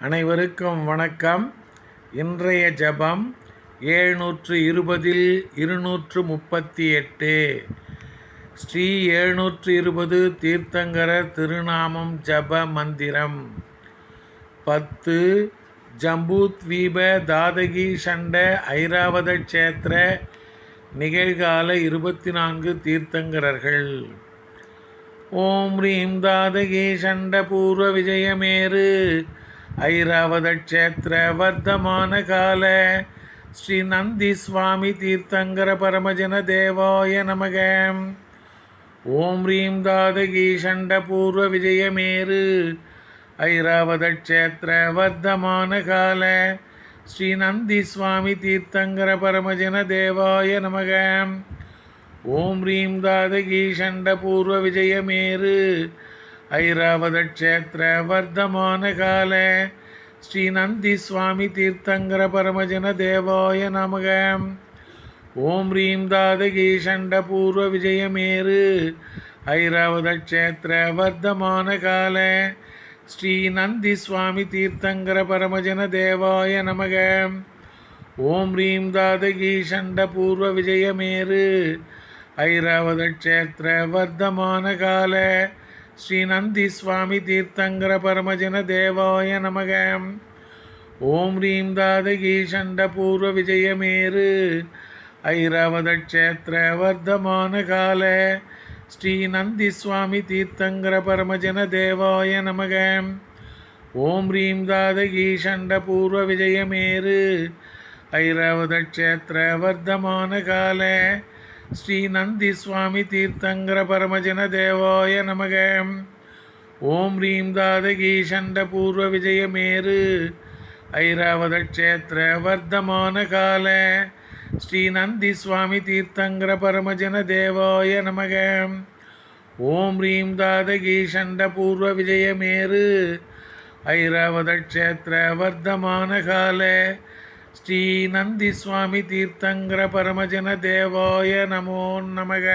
அனைவருக்கும் வணக்கம். இன்றைய ஜபம் ஏழ்நூற்று இருபதில் இருநூற்று முப்பத்தி எட்டு ஸ்ரீ எழுநூற்று இருபது தீர்த்தங்கரர் திருநாமம் ஜப மந்திரம். பத்து ஜம்பூத்வீப தாதகி சண்ட ஐராவத க்ஷேத்திர நிகழ்கால இருபத்தி நான்கு தீர்த்தங்கரர்கள். ஓம் ரீம் தாதகி சண்ட பூர்வ விஜயமேரு ஐராவத வர்த்தமான கால ஸ்ரீ நந்தி சுவாமி தீர்த்தங்கர பரமஜன தேவாய நமக. ஓம் ரீம் தாதகி சண்ட பூர்வ விஜயமேரு ஐராவத வர்த்தமான கால ஸ்ரீ நந்தி சுவாமி தீர்த்தங்கர பரமஜன தேவாய நமக. ஓம் ரீம் தாதகி சண்ட பூர்வ விஜயமேரு ஐராவத க்ஷேத்திர வர்த்தமான கால ஸ்ரீ நந்தி சுவாமி தீர்த்தங்கர பரமஜன தேவாய நமக. ஓம் ரீம் தாதகி சண்ட பூர்வ விஜயமேரு. ஐராவத க்ஷேத்திர வர்த்தமான கால ஸ்ரீ நந்தி சுவாமி தீர்த்தங்கர பரமஜன தேவாய நமக. ஓம் ரீம் தாதகி சண்ட பூர்வ விஜயமேரு. ஐராவத க்ஷேத்திர வர்த்தமான கால ஸ்ரீநந்தி சுவாமி தீர்த்தங்கர பரமஜன தேவாய நமக. ஓம் ரீம் தாதகி சண்ட பூர்வ விஜயமேரு ஐராவத க்ஷேத்திர வர்த்தமான கால. ஸ்ரீநந்தி சுவாமி தீர்த்தங்கர பரமஜன தேவாய நமக. ஓம் ரீம் தாதகி சண்ட பூர்வ விஜயமேரு ஐராவத க்ஷேத்திர வர்த்தமான கால. ஸ்ரீ நந்தி சுவாமி தீர்த்தங்கர பரமஜன தேவாய நமக. ஓம் ரீம் தாதகி சண்ட பூர்வ விஜயமேரு. ஐராவத க்ஷேத்திர வர்த்தமான கால. ஸ்ரீ நந்தி சுவாமி தீர்த்தங்கர பரமஜன தேவாய நமக. ஓம் ரீம் தாதகி சண்ட பூர்வ விஜயமேரு. ஐராவத க்ஷேத்திர வர்த்தமான கால. ஸ்ரீ நந்தி சுவாமி தீர்த்தங்கர பரமஜன தேவாய நமோ நமக.